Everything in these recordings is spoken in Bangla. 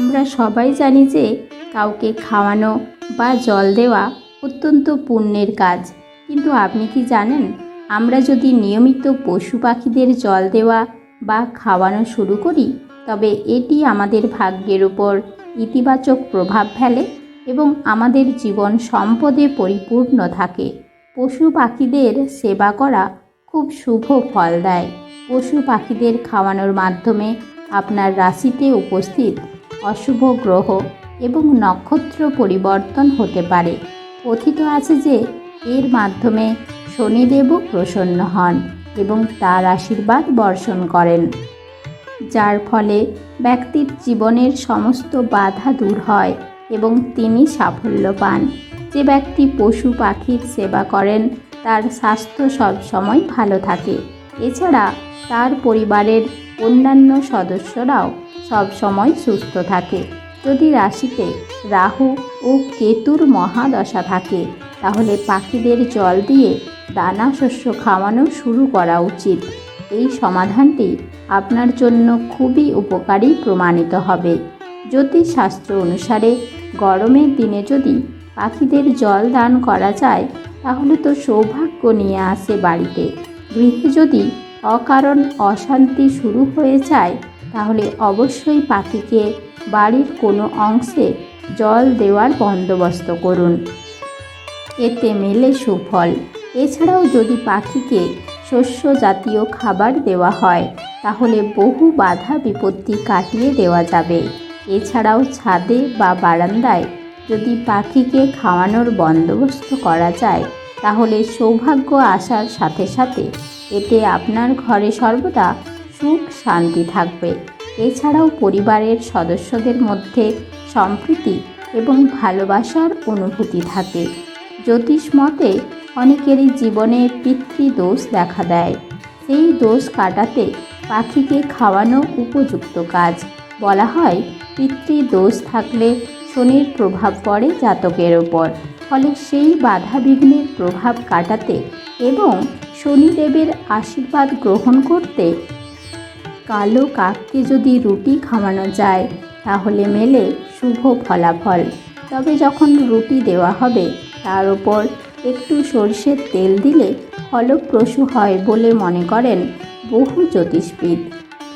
আমরা সবাই জানি যে কাউকে খাওয়ানো বা জল দেওয়া অত্যন্ত পুণ্যের কাজ। কিন্তু আপনি কি জানেন, আমরা যদি নিয়মিত পশু পাখিদের জল দেওয়া বা খাওয়ানো শুরু করি, তবে এটি আমাদের ভাগ্যের উপর ইতিবাচক প্রভাব ফেলে এবং আমাদের জীবন সম্পদে পরিপূর্ণ থাকে। পশু পাখিদের সেবা করা খুব শুভ ফল দেয়। পশু পাখিদের খাওয়ানোর মাধ্যমে আপনার রাশিতে উপস্থিত অশুভ গ্রহ এবং নক্ষত্র পরিবর্তন হতে পারে। কথিত আছে যে, এর মাধ্যমে শনিদেবও প্রসন্ন হন এবং তার আশীর্বাদ বর্ষণ করেন। যার ফলে ব্যক্তির জীবনের সমস্ত বাধা দূর হয় এবং তিনি সাফল্য পান। যে ব্যক্তি পশু পাখির সেবা করেন, তার স্বাস্থ্য সবসময় ভালো থাকে। এছাড়া তার পরিবারের অন্যান্য সদস্যরাও সবসময় সুস্থ থাকে। যদি রাশিতে রাহু ও কেতুর মহাদশা থাকে, তাহলে পাখিদের জল দিয়ে দানা শস্য খাওয়ানো শুরু করা উচিত। এই সমাধানটি আপনার জন্য খুবই উপকারী প্রমাণিত হবে। জ্যোতিষশাস্ত্র অনুসারে গরমের দিনে যদি পাখিদের জল দান করা যায়, তাহলে তো সৌভাগ্য নিয়ে আসে বাড়িতে। গৃহে যদি অকারণ অশান্তি শুরু হয়ে যায় তাহলে অবশ্যই পাখিকে বাড়ির কোনো অংশে জল দেওয়ার বন্দোবস্ত করুন। এতে মেলে সুফল। এছাড়াও যদি পাখিকে শস্য জাতীয় খাবার দেওয়া হয়, তাহলে বহু বাধা বিপত্তি কাটিয়ে দেওয়া যাবে। এছাড়াও ছাদে বা বারান্দায় যদি পাখিকে খাওয়ানোর বন্দোবস্ত করা যায়, তাহলে সৌভাগ্য আসার সাথে সাথে এতে আপনার ঘরে সর্বদা সুখ, শান্তি থাকবে। এছাড়াও পরিবারের সদস্যদের মধ্যে সম্প্রীতি এবং ভালোবাসার অনুভূতি থাকে। জ্যোতিষ মতে, অনেকেরই জীবনে পিতৃদোষ দেখা দেয়। সেই দোষ কাটাতে পাখিকে খাওয়ানো উপযুক্ত কাজ। বলা হয়, পিতৃদোষ থাকলে শনির প্রভাব পড়ে জাতকের ওপর। ফলে সেই বাধা বিঘ্নের প্রভাব কাটাতে এবং শনিদেবের আশীর্বাদ গ্রহণ করতে কালো কাককে যদি রুটি খাওয়ানো যায়, তাহলে মেলে শুভ ফলাফল। তবে যখন রুটি দেওয়া হবে, তার ওপর একটু সর্ষের তেল দিলে ফলপ্রসূ হয় বলে মনে করেন বহু জ্যোতিষবিদ।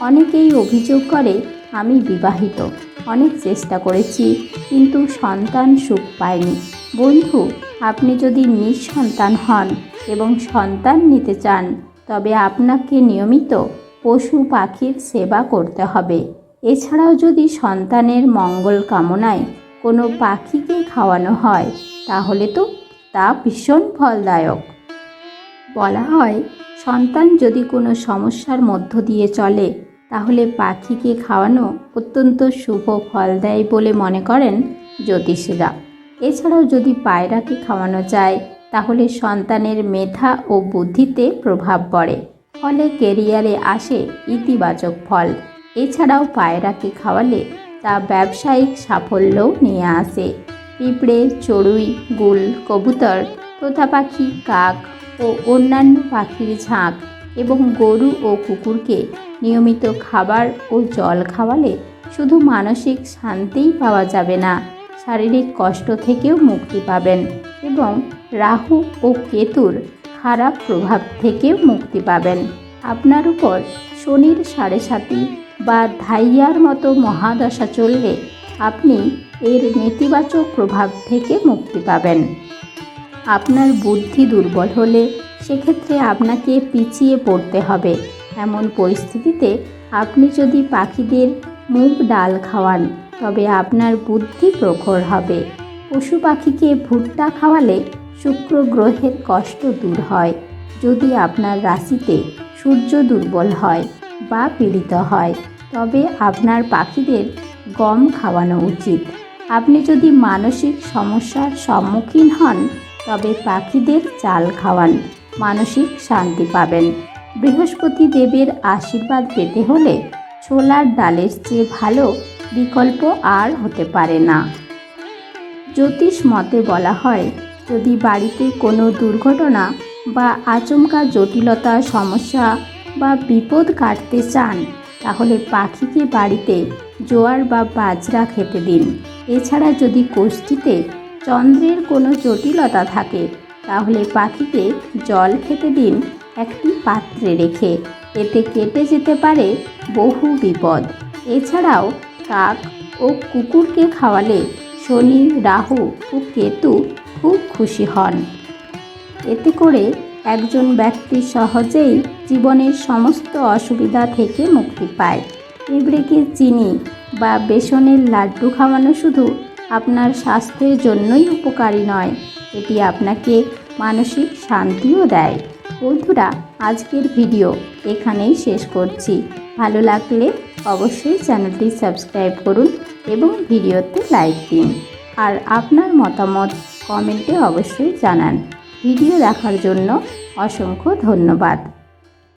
অনেকেই অভিযোগ করে, আমি বিবাহিত, অনেক চেষ্টা করেছি, কিন্তু সন্তান সুখ পায়নি বন্ধু, আপনি যদি নিঃসন্তান হন এবং সন্তান নিতে চান, তবে আপনাকে নিয়মিত পশু পাখির সেবা করতে হবে। এছাড়াও যদি সন্তানের মঙ্গল কামনায় কোনো পাখিকে খাওয়ানো হয়, তাহলে তো তা ভীষণ ফলদায়ক। বলা হয়, সন্তান যদি কোনো সমস্যার মধ্য দিয়ে চলে, তাহলে পাখিকে খাওয়ানো অত্যন্ত শুভ ফল দেয় বলে মনে করেন জ্যোতিষীরা। এছাড়াও যদি পায়রাকে খাওয়ানো যায়, তাহলে সন্তানের মেধা ও বুদ্ধিতে প্রভাব পড়ে। ফলে কেরিয়ারে আসে ইতিবাচক ফল। এছাড়াও পায়রাকে খাওয়ালে তা ব্যবসায়িক সাফল্যও নিয়ে আসে। পিঁপড়ে, চড়ুই, গুল, কবুতর, তোতা পাখি, কাক ও অন্যান্য পাখির ঝাঁক এবং গরু ও কুকুরকে নিয়মিত খাবার ও জল খাওয়ালে শুধু মানসিক শান্তিই পাওয়া যাবে না, শারীরিক কষ্ট থেকেও মুক্তি পাবেন এবং রাহু ও কেতুর খারাপ প্রভাব থেকে মুক্তি পাবেন। আপনার উপর শনির সাড়ে সাতি বা ধাইয়ার মতো মহাদশা চললে আপনি এর নেতিবাচক প্রভাব থেকে মুক্তি পাবেন। আপনার বুদ্ধি দুর্বল হলে সেক্ষেত্রে আপনাকে পিছিয়ে পড়তে হবে। এমন পরিস্থিতিতে আপনি যদি পাখিদের মুগ ডাল খাওয়ান, তবে আপনার বুদ্ধি প্রখর হবে। পশু পাখিকে ভুট্টা খাওয়ালে শুক্র গ্রহের কষ্ট দূর হয়। যদি আপনার রাশিতে সূর্য দুর্বল হয় বা পীড়িত হয়, তবে আপনার পাখিদের গম খাওয়ানো উচিত। আপনি যদি মানসিক সমস্যার সম্মুখীন হন, তবে পাখিদের চাল খাওয়ান, মানসিক শান্তি পাবেন। বৃহস্পতি দেবের আশীর্বাদ পেতে হলে ছোলার ডালের চেয়ে ভালো বিকল্প আর হতে পারে না। জ্যোতিষ মতে বলা হয় যদি বাড়িতে কোনো দুর্ঘটনা বা আচমকা জটিলতা, সমস্যা বা বিপদ কাটতে চান, তাহলে পাখিকে বাড়িতে জোয়ার বা বাজরা খেতে দিন। এছাড়া যদি কোষ্ঠীতে চন্দ্রের কোনো জটিলতা থাকে, তাহলে পাখিকে জল খেতে দিন একটি পাত্রে রেখে। এতে কেটে যেতে পারে বহু বিপদ। এছাড়াও কাক ও কুকুরকে খাওয়ালে শনি, রাহু ও কেতু খুব খুশি হন। এতে করে একজন ব্যক্তি সহজেই জীবনের সমস্ত অসুবিধা থেকে মুক্তি পায়। পিঁপড়েকে চিনি বা বেসনের লাড্ডু খাওয়ানো শুধু আপনার স্বাস্থ্যের জন্যই উপকারী নয়, এটি আপনাকে মানসিক শান্তিও দেয়। বন্ধুরা, আজকের ভিডিও এখানেই শেষ করছি। ভালো লাগলে অবশ্যই চ্যানেলটি সাবস্ক্রাইব করুন এবং ভিডিওতে লাইক দিন। আর আপনার মতামত কমেন্টে অবশ্যই জানান। ভিডিও দেখার জন্য অসংখ্য ধন্যবাদ।